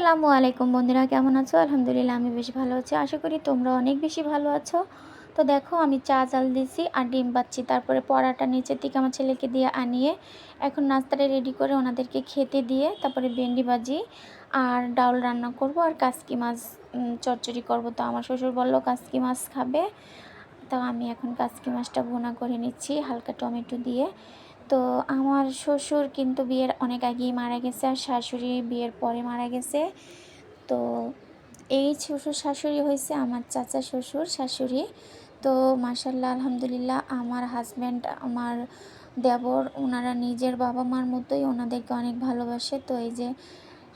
আসসালামু আলাইকুম বন্ধুরা, কেমন আছো? আলহামদুলিল্লাহ, আমি বেশ ভালো আছি। আশা করি তোমরা অনেক বেশি ভালো আছো। তো দেখো, আমি চা চাল দিছি আর ডিম পাচ্ছি তারপরে পরাটা নিচের থেকে আমার ছেলেকে দিয়ে আনিয়ে এখন নাস্তাটা রেডি করে ওনাদেরকে খেতে দিয়ে তারপরে ভেন্ডি ভাজি আর ডাউল রান্না করব আর কাসকি মাছ চচ্চড়ি করব। তো আমার শ্বশুর বলল, কাসকি মাছ খাবে। তো আমি এখন কাসকি মাছটা ভুনা করে নিচ্ছি, হালকা টমেটো দিয়ে। তো আমার শ্বশুর কিন্তু বিয়ের অনেক আগেই মারা গেছে আর শাশুড়ি বিয়ের পরে মারা গেছে। তো এই শ্বশুর শাশুড়ি হয়েছে আমার চাচা শ্বশুর শাশুড়ি। তো মাসাল্লাহ আলহামদুলিল্লাহ আমার হাজব্যান্ড আমার দেবর ওনারা নিজের বাবা মার মতোই ওনাদেরকে অনেক ভালোবাসে। তো এই যে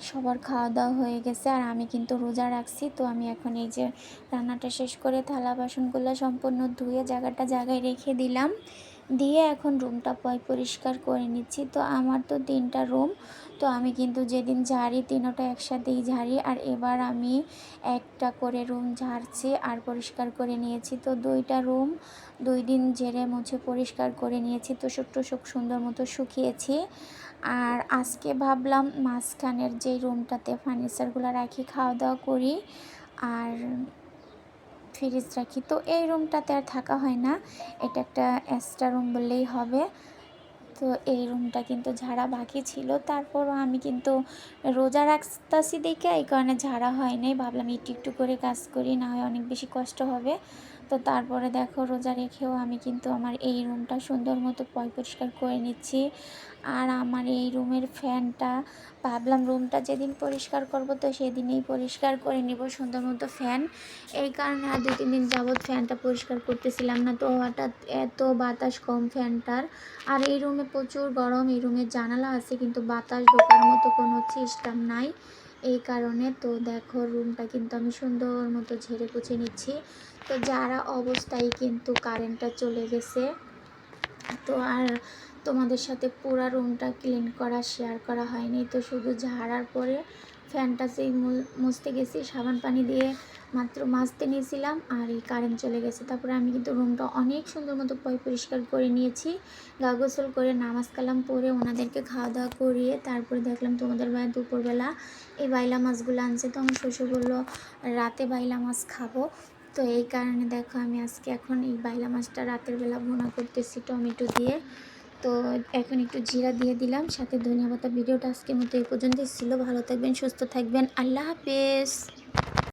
সবার খাওয়া দাওয়া হয়ে গেছে আর আমি কিন্তু রোজা রাখছি। তো আমি এখন এই যে রান্নাটা শেষ করে থালা বাসনগুলো সম্পূর্ণ ধুয়ে জায়গাটা জায়গায় রেখে দিলাম। দিয়ে এখন রুমটা পয়, পরিষ্কার করে নিচ্ছি। তো আমার তো তিনটা রুম, তো আমি কিন্তু যেদিন ঝাড়ি তিনোটা একসাথেই ঝাড়ি, আর এবার আমি একটা করে রুম ঝাড়ছি আর পরিষ্কার করে নিয়েছি। তো দুইটা রুম দুই দিন ঝেড়ে মুছে পরিষ্কার করে নিয়েছি। তো তোষক টোষক সুন্দর মতো শুকিয়েছি। আর আজকে ভাবলাম মাঝখানের যে রুমটাতে ফার্নিচারগুলো রাখি খাওয়া দাওয়া করি। আর ফ্রিজ রাখি। তো এই রুমটাতে আর থাকা হয় না। এটা একটা এক্সট্রা রুম বললেই হবে। তো এই রুমটা কিন্তু ঝাড়া বাকি ছিল। তারপরও আমি কিন্তু রোজা রাখতাছি দেখে এই কারণে ঝাড়া হয় নাই ভাবলাম একটু একটু করে কাজ করি, না হয় অনেক বেশি কষ্ট হবে। তো তারপরে দেখো রোজা রেখেও আমি কিন্তু আমার এই রুমটা সুন্দর মতো পয় পরিষ্কার করে নিচ্ছি। আর আমার এই রুমের ফ্যানটা, ভাবলাম রুমটা যেদিন পরিষ্কার করব তো সেদিনেই পরিষ্কার করে নিব সুন্দর মতো ফ্যান। এই কারণে আর দু তিন দিন যাবৎ ফ্যানটা পরিষ্কার করতেছিলাম না। তো হঠাৎ এত বাতাস কম ফ্যানটার। আর এই রুমে প্রচুর গরম, এই রুমের জানালা আছে, কিন্তু বাতাস ঢোকার মতো কোনো সিস্টেম নাই। এই কারণে তো দেখো রুমটা কিন্তু আমি সুন্দর মতো ঝেড়ে পুছে নিচ্ছি। তো যারা অবস্থায় কিন্তু কারেন্টটা চলে গেছে, তো আর তোমাদের সাথে পুরা রুমটা ক্লিন করা শেয়ার করা হয়নি। তো শুধু ঝাড়ার পরে ফ্যানটা সেই মুছতে গেছি, সাবান পানি দিয়ে মাত্র মাছতে নিয়েছিলাম আর এই কারেন্ট চলে গেছে। তারপরে আমি কিন্তু রুমটা অনেক সুন্দর মতো পয় পরিষ্কার করে নিয়েছি, গা গোসল করে নামাজ কালাম পরে ওনাদেরকে খাওয়া দাওয়া করিয়ে তারপরে দেখলাম তোমাদের ভাই দুপুরবেলা এই বাইলা মাছগুলো আনছে। তো আমার শ্বশুর বলল, রাতে বাইলা মাছ খাব। তো এই কারণে দেখো আমি আজকে এখন এই বাইলা মাছটা রাতের বেলা ভুনা করতেছি টমেটো দিয়ে। তো এখন একটু জিরা দিয়ে দিলাম, সাথে ধনিয়া ভিডিওটা আজকের মতো এই পর্যন্তই ছিল। ভালো থাকবেন, সুস্থ থাকবেন। আল্লাহ হাফেজ।